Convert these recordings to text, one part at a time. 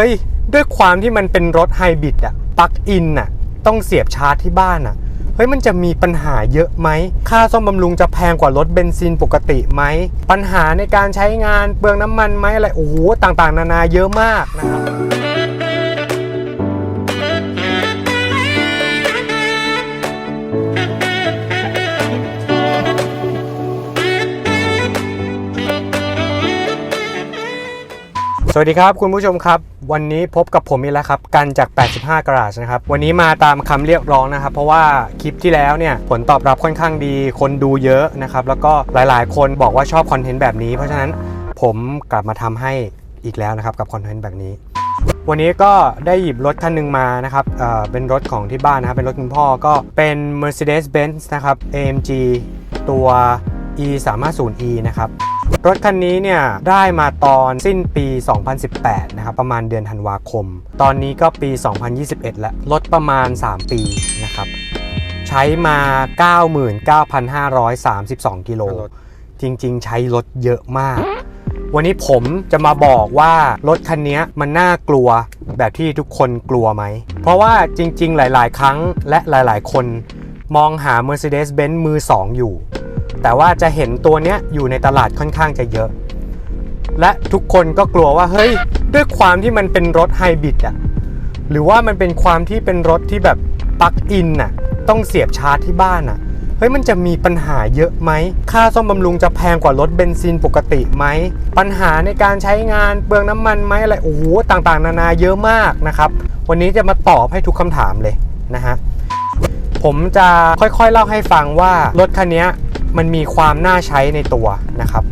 เฮ้ยด้วยความที่มันเป็นรถไฮบริดอะปลั๊กอินอะต้องเสียบชาร์จที่บ้านอะเฮ้ยมันจะมีปัญหาเยอะไหม ค่าซ่อมบำรุงจะแพงกว่ารถเบนซินปกติไหม ปัญหาในการใช้งานเปลืองน้ำมันไหมอะไร โอ้โห ต่างๆ นานาเยอะมากนะครับ สวัสดีครับคุณผู้ชมครับ วันนี้พบกับผมอีกแล้วครับ กันจาก 85 กราชนะครับ วันนี้มาตามคำเรียกร้องนะครับ เพราะว่าคลิปที่แล้วเนี่ยผลตอบรับค่อนข้างดี คนดูเยอะนะครับ แล้วก็หลายๆ คนบอกว่าชอบคอนเทนต์แบบนี้ เพราะฉะนั้นผมกลับมาทำให้อีกแล้วนะครับกับคอนเทนต์แบบนี้ วันนี้ก็ได้หยิบรถคันหนึ่งมานะครับเอ่อเป็นรถของที่บ้านนะครับ เป็นรถคุณพ่อก็เป็น Mercedes-Benz นะครับ AMG ตัว e 3 5 0 e นะครับ รถคันนี้เนี่ยได้มาตอนสิ้นปี 2018 นะครับ ประมาณเดือนธันวาคม ตอนนี้ก็ปี 2021 แล้วลดประมาณ 3 ปีนะครับ ใช้มา 99,532 กิโล จริง ๆ ใช้รถเยอะมาก วันนี้ผมจะมาบอกว่ารถคันนี้มันน่ากลัวแบบที่ทุกคนกลัวไหม เพราะว่าจริง ๆ หลาย ๆ ครั้งและหลาย ๆ คนมองหา Mercedes-Benz มือ 2 อยู่ แต่ว่าจะเห็นตัวเนี้ยอยู่ในตลาดค่อนข้างจะเยอะ และทุกคนก็กลัวว่าเฮ้ยด้วยความที่มันเป็นรถไฮบริดอะหรือว่ามันเป็นความที่เป็นรถที่แบบปลั๊กอินอะต้องเสียบชาร์จที่บ้านอะเฮ้ยมันจะมีปัญหาเยอะไหม ค่าซ่อมบำรุงจะแพงกว่ารถเบนซินปกติไหม ปัญหาในการใช้งานเปลืองน้ำมันไหมอะไร โอ้โห ต่างๆ นานาเยอะมากนะครับ วันนี้จะมาตอบให้ทุกคำถามเลยนะฮะ ผมจะค่อยๆเล่าให้ฟังว่ารถคันนี้ มันมีความน่าใช้ในตัวนะครับ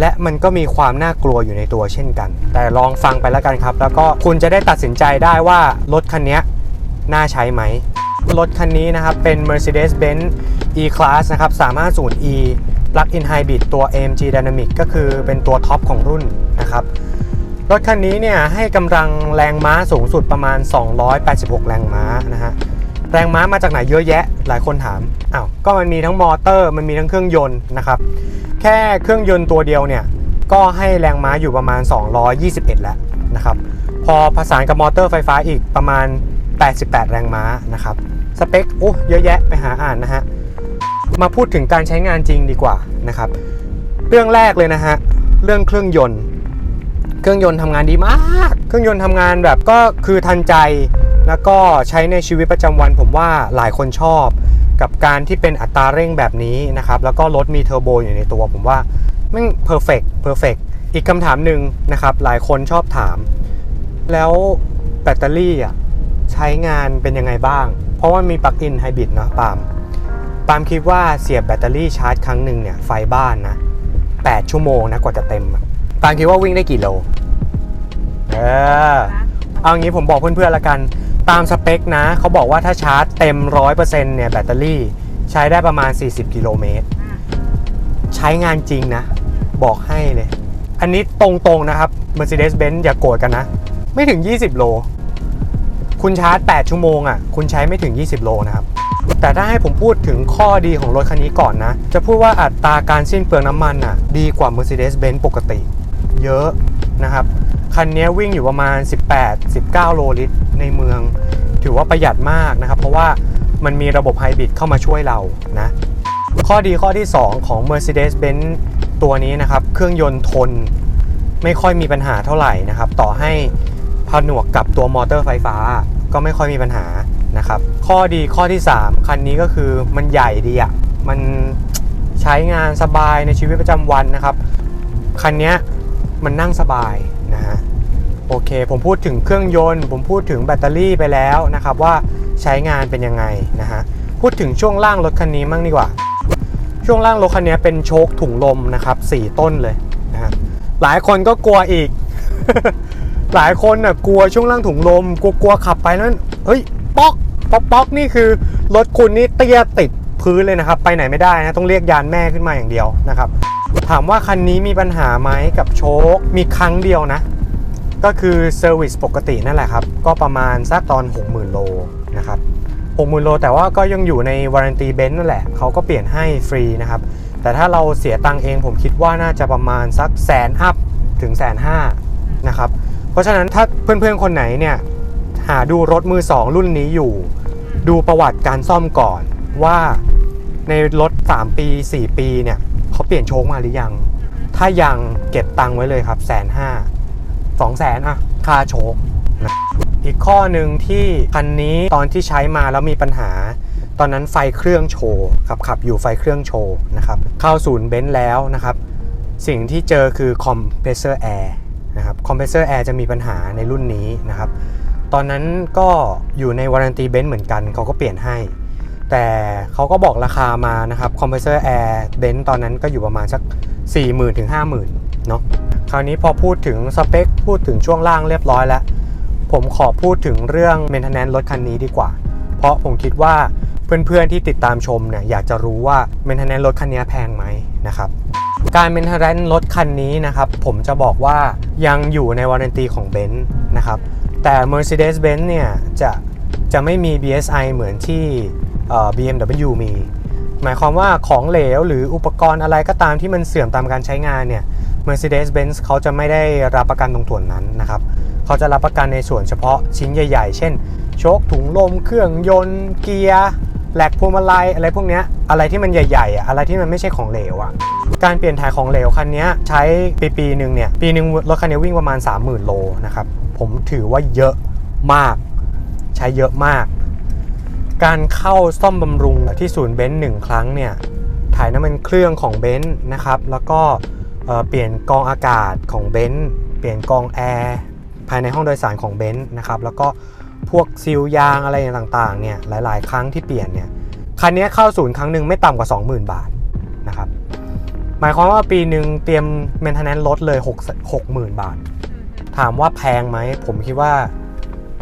และมันก็มีความน่ากลัวอยู่ในตัวเช่นกัน แต่ลองฟังไปแล้วกันครับ แล้วก็คุณจะได้ตัดสินใจได้ว่ารถคันนี้น่าใช้ไหมรถคันนี้นะครับ เป็น Mercedes-Benz E-Class นะครับ 350e Plug-in Hybrid ตัว AMG Dynamic ก็คือเป็นตัวท็อปของรุ่นนะครับรถคันนี้เนี่ยให้กำลังแรงม้าสูงสุดประมาณ 286 แรงม้านะฮะ แรงม้ามาจากไหนเยอะแยะ หลายคนถามอ้าวก็มันมีทั้งมอเตอร์ มันมีทั้งเครื่องยนต์นะครับ แค่เครื่องยนต์ตัวเดียวเนี่ย ก็ให้แรงม้าอยู่ประมาณ 221 แล้วนะครับ พอผสานกับมอเตอร์ไฟฟ้าอีกประมาณ 88 แรงม้านะครับ สเปคโอ้เยอะแยะไปหาอ่านนะฮะ มาพูดถึงการใช้งานจริงดีกว่านะครับ เรื่องแรกเลยนะฮะ เรื่องเครื่องยนต์ เครื่องยนต์ทำงานดีมาก เครื่องยนต์ทำงานแบบก็คือทันใจ แล้วก็ใช้ในชีวิตประจำวันผมว่าหลายคนชอบกับการที่เป็นอัตราเร่งแบบนี้นะครับ แล้วก็รถมีเทอร์โบอยู่ในตัวผมว่าแม่งเพอร์เฟกต์เพอร์เฟกอีกคำถามหนึ่งนะครับ หลายคนชอบถาม แล้วแบตเตอรี่อะใช้งานเป็นยังไงบ้าง เพราะว่ามีปลั๊กอินไฮบริดเนาะปาล์มปาล์มคิดว่าเสียบแบตเตอรี่ชาร์จครั้งหนึ่งเนี่ยไฟบ้านนะ 8 ชั่วโมงนะกว่าจะเต็มปาล์มคิดว่าวิ่งได้กี่โล เออเอางี้ผมบอกเพื่อนๆละกัน ตามสเปคนะเขาบอกว่าถ้าชาร์จเต็ม 100%เนี่ยแบตเตอรี่ใช้ได้ประมาณ 40 กิโลเมตร ใช้งานจริงนะ บอกให้เลย อันนี้ตรงๆนะครับ Mercedes-Benz อย่าโกรธกันนะ ไม่ถึง 20 โล คุณชาร์จ 8 ชั่วโมงอะ คุณใช้ไม่ถึง 20 โลนะครับ แต่ถ้าให้ผมพูดถึงข้อดีของรถคันนี้ก่อนนะ จะพูดว่าอัตราการสิ้นเปลืองน้ำมันอะ ดีกว่า Mercedes-Benz ปกติ เยอะนะครับ คันนี้วิ่งอยู่ประมาณ 18-19 โลลิตร ในเมือง ถือว่าประหยัดมากนะครับ เพราะว่ามันมีระบบไฮบริดเข้ามาช่วยเรานะข้อดีข้อที่ 2 ของ Mercedes-Benz ตัวนี้นะครับ เครื่องยนต์ทนไม่ค่อยมีปัญหาเท่าไหร่นะครับ ต่อให้ผนวกกับตัวมอเตอร์ไฟฟ้า ก็ไม่ค่อยมีปัญหานะครับ ข้อดีข้อที่ 3 คันนี้ก็คือมันใหญ่ดีอะ่ะมันใช้งานสบายในชีวิตประจำวันนะครับ คันนี้มันนั่งสบายนะฮะ โอเค ผมพูดถึงเครื่องยนต์ ผมพูดถึงแบตเตอรี่ไปแล้วนะครับว่าใช้งานเป็นยังไงนะฮะพูดถึงช่วงล่างรถคันนี้มั่งดีกว่า ช่วงล่างรถคันนี้เป็นโชคถุงลมนะครับสี่ต้นเลยนะฮะหลายคนก็กลัวอีก หลายคนน่ะกลัวช่วงล่างถุงลมกลัวกลัวขับไปแล้วเฮ้ยป๊อกป๊อกป๊อกนี่คือรถคุณนี่เตี้ยติดพื้นเลยนะครับ ไปไหนไม่ได้นะต้องเรียกยานแม่ขึ้นมาอย่างเดียวนะครับ ถามว่าคันนี้มีปัญหาไหมกับโชคมีครั้งเดียวนะ ก็คือเซอร์วิสปกตินั่นแหละครับ ก็ประมาณสักตอน 60,000 โลนะครับ60,000 โล แต่ว่าก็ยังอยู่ในวารันตีเบนซ์นั่นแหละเขาก็เปลี่ยนให้ฟรีนะครับ แต่ถ้าเราเสียตังค์เองผมคิดว่าน่าจะประมาณสักแสนอัพถึงแสนห้านะครับ เพราะฉะนั้นถ้าเพื่อนๆ คนไหนเนี่ย หาดูรถมือสองรุ่นนี้อยู่ ดูประวัติการซ่อมก่อนว่าในรถ 3 ปี 4 ปีเนี่ยเขาเปลี่ยนโชคมาหรือยัง ถ้ายังเก็บตังค์ไว้เลยครับแสนห้า สองแสนอะค่าโชคนะอีกข้อหนึ่งที่คันนี้ตอนที่ใช้มาแล้วมีปัญหา ตอนนั้นไฟเครื่องโชว์ขับขับอยู่ไฟเครื่องโชว์นะครับเข้าศูนย์เบนซ์แล้วนะครับ สิ่งที่เจอคือคอมเพรสเซอร์แอร์นะครับคอมเพรสเซอร์แอร์จะมีปัญหาในรุ่นนี้นะครับ ตอนนั้นก็อยู่ในวารันตีเบนซ์เหมือนกันเขาก็เปลี่ยนให้ แต่เขาก็บอกราคามานะครับคอมเพรสเซอร์แอร์เบนซ์ตอนนั้นก็อยู่ประมาณสัก 40,000 ถึง 50,000 เนาะ ราวนี้พอพูดถึงสเปค พูดถึงช่วงล่างเรียบร้อยแล้ว ผมขอพูดถึงเรื่อง maintenance รถคันนี้ดีกว่า เพราะผมคิดว่าเพื่อนๆที่ติดตามชมเนี่ยอยากจะรู้ว่า maintenance รถคันนี้แพงไหมนะครับการ maintenance รถคันนี้นะครับ ผมจะบอกว่ายังอยู่ในวารันตีของเบนซ์นะครับแต่ Mercedes-Benz เนี่ยจะจะไม่มี BSI เหมือนที่เออ BMW มี หมายความว่าของเหลวหรืออุปกรณ์อะไรก็ตามที่มันเสื่อมตามการใช้งานเนี่ย Mercedes-Benz เขาจะไม่ได้รับประกันตรงส่วนนั้นนะครับ เขาจะรับประกันในส่วนเฉพาะชิ้นใหญ่ ๆ เช่น โชคถุงลม เครื่องยนต์ เกียร์แหลกพวงมาลัยอะไรพวกนี้อะไรที่มันใหญ่ๆอะอะไรที่มันไม่ใช่ของเหลวอะการเปลี่ยนถ่ายของเหลวคันนี้ใช้ปีปีหนึ่งเนี่ยปีหนึ่งรถคันนี้วิ่งประมาณ 30,000 โลนะครับผมถือว่าเยอะมาก ใช้เยอะมาก การเข้าซ่อมบำรุงที่ศูนย์เบนซ์หนึ่งครั้งเนี่ยถ่ายน้ำมันเครื่องของเบนซ์นะครับแล้วก็ เอ่อเปลี่ยนกรองอากาศของเบนซ์เปลี่ยนกรองแอร์ภายในห้องโดยสารของเบนซ์นะครับแล้วก็พวกซีลยางอะไรต่างๆเนี่ยหลาย ๆ ครั้งที่เปลี่ยนเนี่ยคันนี้เข้าศูนย์ครั้งหนึ่งไม่ต่ำกว่า 20,000 บาทนะครับหมายความว่าปีหนึ่งเตรียม maintenance ลดเลย6 60,000 บาท ถามว่าแพงไหมผมคิดว่า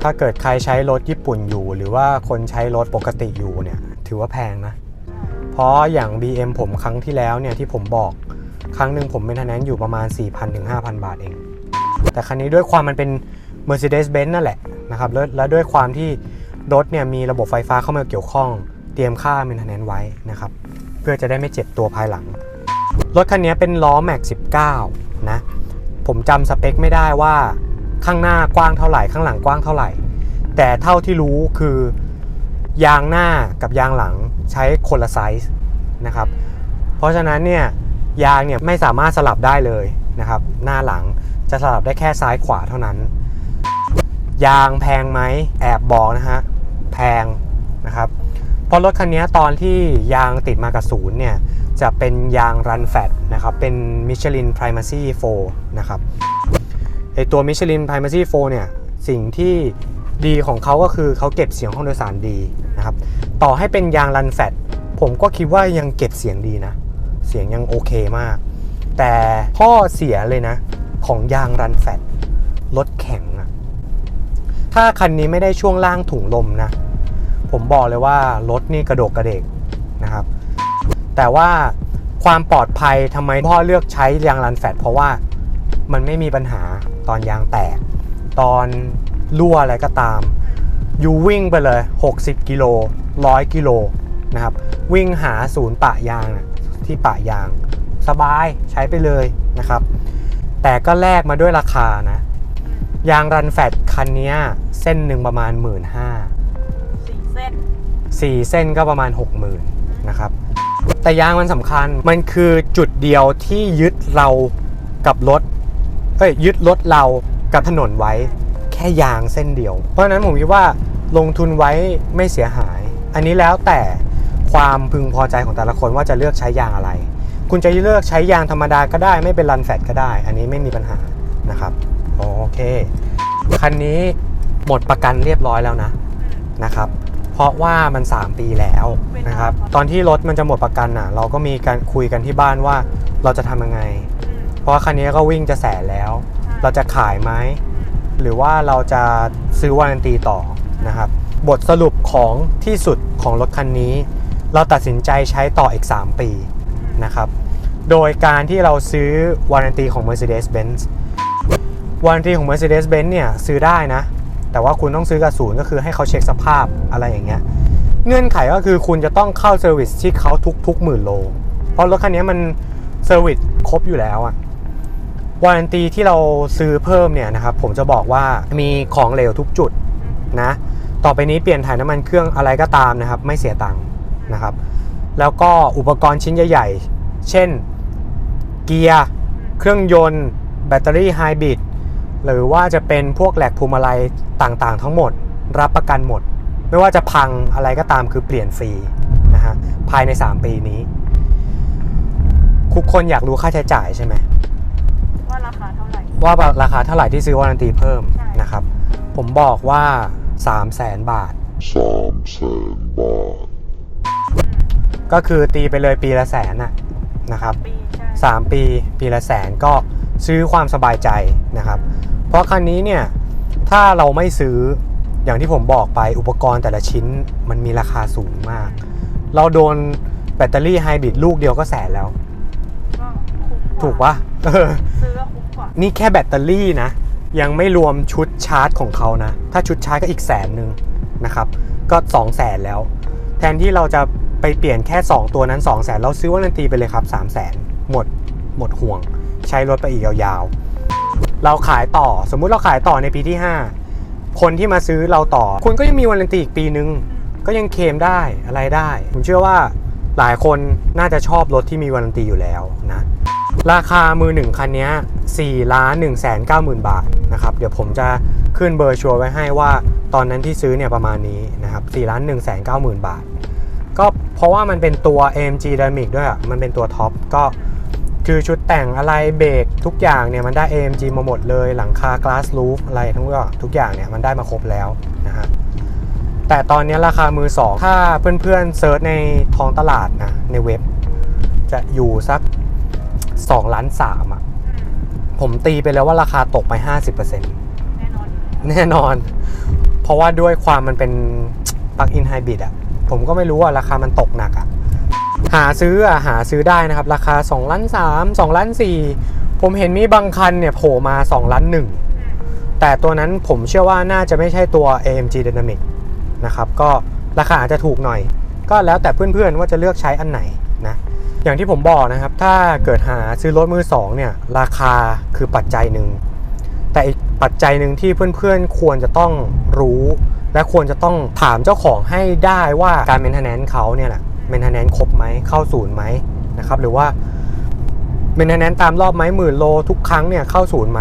ถ้าเกิดใครใช้รถญี่ปุ่นอยู่ หรือว่าคนใช้รถปกติอยู่เนี่ยถือว่าแพงนะ เพราะอย่าง BM ผมครั้งที่แล้วเนี่ยที่ผมบอก ครั้งหนึ่งผมเป็นทนนอยู่ประมาณ 4,000ถึง5,000 บาทเอง แต่ครั้นี้ด้วยความมันเป็น Mercedes-Benz นั่นแหละนะครับแล้วและด้วยความที่รถเนี่ยมีระบบไฟฟ้าเข้ามาเกี่ยวข้อง เตรียมค่า maintenance ไว้นะครับ เพื่อจะได้ไม่เจ็บตัวภายหลัง รถคันนี้เป็นล้อ Max 19 นะ ผมจำสเปคไม่ได้ว่าข้างหน้ากว้างเท่าไหร่ข้างหลังกว้างเท่าไหร่ แต่เท่าที่รู้คือยางหน้ากับยางหลังใช้คนละไซส์นะครับ เพราะฉะนั้นเนี่ย ยางเนี่ยไม่สามารถสลับได้เลยนะครับ หน้าหลังจะสลับได้แค่ซ้ายขวาเท่านั้น ยางแพงไหมแอบบอกนะฮะแพงนะครับเพราะรถคันนี้ตอนที่ยางติดมากับศูนย์เนี่ยจะเป็นยางรันแฟตนะครับเป็น Michelin Primacy 4นะครับไอตัว Michelin Primacy 4เนี่ยสิ่งที่ดีของเขาก็คือเขาเก็บเสียงห้องโดยสารดีนะครับต่อให้เป็นยางรันแฟตผมก็คิดว่ายังเก็บเสียงดีนะ เสียงยังโอเคมาก แต่ข้อเสียเลยนะ ของยางรันแฟตรถแข็งอะถ้าคันนี้ไม่ได้ช่วงล่างถุงลมนะ ผมบอกเลยว่ารถนี่กระโดกกระเดกนะครับ แต่ว่าความปลอดภัยทำไมพ่อเลือกใช้ยางรันแฟตเพราะว่ามันไม่มีปัญหาตอนยางแตก ตอนรั่วอะไรก็ตาม อยู่วิ่งไปเลย 60 กิโล 100 กิโลนะครับ วิ่งหาศูนย์ปะยางนะ ที่ปะยาง สบายใช้ไปเลยนะครับ แต่ก็แลกมาด้วยราคานะ ยางรันแฟตคันนี้เส้นหนึ่งประมาณ 1 5ื่นสี่เส้นสี่เส้นก็ประมาณ 60,000นะครับ แต่ยางมันสำคัญมันคือจุดเดียวที่ยึดเรากับรถเอ้ยยึดรถเรากับถนนไว้แค่ยางเส้นเดียว เพราะฉะนั้นผมคิดว่าลงทุนไว้ไม่เสียหาย อันนี้แล้วแต่ ความพึงพอใจของแต่ละคนว่าจะเลือกใช้ยางอะไร คุณจะเลือกใช้ยางธรรมดาก็ได้ไม่เป็นรันแฟตก็ได้ อันนี้ไม่มีปัญหานะครับโอเค คันนี้หมดประกันเรียบร้อยแล้วนะนะครับ เพราะว่ามัน 3 ปีแล้วนะครับ ตอนที่รถมันจะหมดประกันน่ะ เราก็มีการคุยกันที่บ้านว่าเราจะทำยังไง เพราะว่าคันนี้ก็วิ่งจะแสนแล้ว เราจะขายไหมหรือว่าเราจะซื้อวารันตีต่อนะครับ บทสรุปของที่สุดของรถคันนี้ เราตัดสินใจใช้ต่ออีก 3 ปีนะครับ โดยการที่เราซื้อวารันตีของ Mercedes-Benz วารันตีของ Mercedes-Benz เนี่ยซื้อได้นะ แต่ว่าคุณต้องซื้อกับศูนย์ก็คือให้เขาเช็คสภาพอะไรอย่างเงี้ย เงื่อนไขก็คือคุณจะต้องเข้าเซอร์วิสที่เขาทุกๆหมื่นโล เพราะรถคันนี้มันเซอร์วิสครบอยู่แล้วอะวารันตีที่เราซื้อเพิ่มเนี่ยนะครับผมจะบอกว่ามีของเหลวทุกจุดนะ ต่อไปนี้เปลี่ยนถ่ายน้ำมันเครื่องอะไรก็ตามนะครับ ไม่เสียตังค์ นะครับ แล้วก็อุปกรณ์ชิ้นใหญ่ ๆ เช่นเกียร์ เครื่องยนต์ แบตเตอรี่ไฮบริดหรือว่าจะเป็นพวกแหลกพวงมาลัยต่างๆ ทั้งหมด รับประกันหมด ไม่ว่าจะพังอะไรก็ตามคือเปลี่ยนฟรีนะฮะภายใน 3 ปีนี้ ทุกคนอยากรู้ค่าใช้จ่ายใช่ไหมว่าราคาเท่าไหร่ ว่าราคาเท่าไหร่ที่ซื้อวารันตีเพิ่มใช่นะครับ ผมบอกว่า 3 0 0แสนบาทสามแสนบาท ก็คือตีไปเลยปีละแสนน่ะนะครับปีใช่3ปีปีละแสนก็ซื้อความสบายใจนะครับ เพราะคันนี้เนี่ยถ้าเราไม่ซื้ออย่างที่ผมบอกไปอุปกรณ์แต่ละชิ้นมันมีราคาสูงมาก เราโดนแบตเตอรี่ไฮบริดลูกเดียวก็แสนแล้ว ก็คุ้มว่าถูกปะเออ ซื้อก็คุ้มกว่านี่แค่แบตเตอรี่นะ ยังไม่รวมชุดชาร์จของเขานะ ถ้าชุดชาร์จก็อีกแสนหนึ่งนะครับ ก็2 0 0แสนแล้ว แทนที่เราจะ ไปเปลี่ยนแค่ 2 ตัวนั้น 2 0 0แสนเราซื้อวารันตีไปเลยครับ 3 0 0แสนหมดหมดห่วง ใช้รถไปอีกยาวๆ เราขายต่อสมมุติเราขายต่อในปีที่ 5 คนที่มาซื้อเราต่อ คุณก็ยังมีวารันตีอีกปีนึง ก็ยังเคมได้อะไรได้ ผมเชื่อว่าหลายคนน่าจะชอบรถที่มีวารันตีอยู่แล้วนะราคามือหนึ่งคันนี้4ล้าน1แสน9หมื่นบาทนะครับเดี๋ยวผมจะขึ้นเบอร์ชัวร์ไว้ให้ว่า ตอนนั้นที่ซื้อเนี่ยประมาณนี้นะครับ4ล้าน1แสน9หมื่นบาท ก็เพราะว่ามันเป็นตัว AMG Dynamic ด้วยอะมันเป็นตัวท็อปก็คือชุดแต่งอะไรเบรกทุกอย่างเนี่ยมันได้ AMG มาหมดเลยหลังคา glass roof อะไรทั้งหมดทุกอย่างเนี่ยมันได้มาครบแล้วนะฮะแต่ตอนนี้ราคามือ2ถ้าเพื่อนๆเซิร์ชในท้องตลาดนะในเว็บ จะอยู่สัก 2 ล้าน3อะ ผมตีไปแล้วว่าราคาตกไป 50%แน่นอน แน่นอน เพราะว่าด้วยความมันเป็นปลั๊กอินไฮบริดอะ ผมก็ไม่รู้ว่าราคามันตกหนักอะหาซื้ออะหาซื้อได้นะครับ ราคา2ล้าน3 2ล้าน4ผมเห็นมีบางคันเนี่ยโผล่มา2ล้าน1แต่ตัวนั้นผมเชื่อว่าน่าจะไม่ใช่ตัว AMG Dynamic นะครับก็ราคาอาจจะถูกหน่อย ก็แล้วแต่เพื่อนๆว่าจะเลือกใช้อันไหนนะอย่างที่ผมบอกนะครับ ถ้าเกิดหาซื้อรถมือสองเนี่ยราคาคือปัจจัยหนึ่งแต่อีกปัจจัยหนึ่งที่เพื่อนๆควรจะต้องรู้ และควรจะต้องถามเจ้าของให้ได้ว่าการเมนเทนแนนซ์เขาเนี่ยแหละเมนเทนแนนซ์ครบไหมเข้าศูนย์ไหมนะครับหรือว่าเมนเทนแนนซ์ตามรอบไหมหมื่นโลทุกครั้งเนี่ยเข้าศูนย์ไหม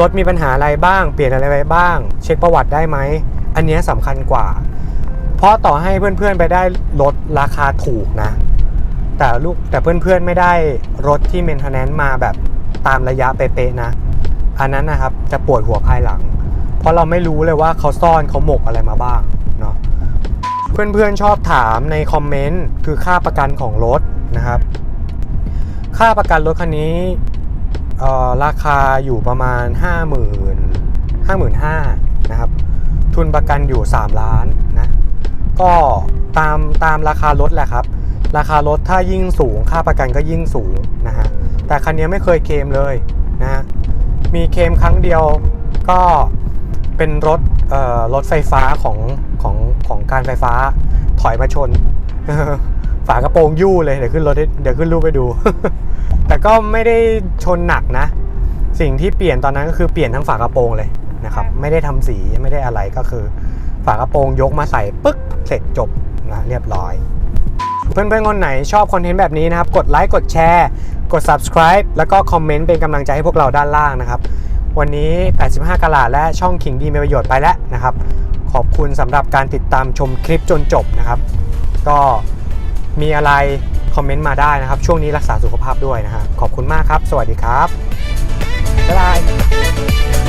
รถมีปัญหาอะไรบ้าง เปลี่ยนอะไรไปบ้าง เช็คประวัติได้ไหม อันเนี้ยสำคัญกว่า เพราะต่อให้เพื่อนๆไปได้รถราคาถูกนะ แต่ลูกแต่เพื่อนๆไม่ได้รถที่เมนเทนแนนซ์มาแบบตามระยะเป๊ะๆนะ อันนั้นนะครับจะปวดหัวภายหลัง เพราะเราไม่รู้เลยว่าเขาซ่อนเขาหมกอะไรมาบ้างเนาะเพื่อนๆชอบถามในคอมเมนต์คือค่าประกันของรถนะครับ ค่าประกันรถคันนี้ราคาอยู่ประมาณ 5 0 0 0 0 5 5 0 0 0นะครับ ทุนประกันอยู่ 3 ล้านนะก็ตามตามราคารถแหละครับ ราคารถถ้ายิ่งสูงค่าประกันก็ยิ่งสูงนะฮะแต่คันนี้ไม่เคยเคลมเลยนะฮะมีเคลมครั้งเดียวก็ เป็นรถเอ่อรถไฟฟ้าของของของการไฟฟ้าถอยมาชน ฝากระโปรงยู่เลย เดี๋ยวขึ้นรถให้เดี๋ยวขึ้นรูปไปดู แต่ก็ไม่ได้ชนหนักนะ สิ่งที่เปลี่ยนตอนนั้นก็คือเปลี่ยนทั้งฝากระโปรงเลยนะครับ ไม่ได้ทำสีไม่ได้อะไรก็คือ ฝากระโปรงยกมาใส่ปึ๊กเสร็จจบนะเรียบร้อย เพื่อนๆคนไหนชอบคอนเทนต์แบบนี้นะครับ กดไลค์กดแชร์ กด subscribe แล้วก็คอมเมนต์เป็นกำลังใจให้พวกเราด้านล่างนะครับ วันนี้ 85กะลาและช่องขิงดีมีประโยชน์ไปแล้วนะครับ ขอบคุณสำหรับการติดตามชมคลิปจนจบนะครับ ก็มีอะไรคอมเมนต์มาได้นะครับ ช่วงนี้รักษาสุขภาพด้วยนะครับขอบคุณมากครับ สวัสดีครับบ๊ายบาย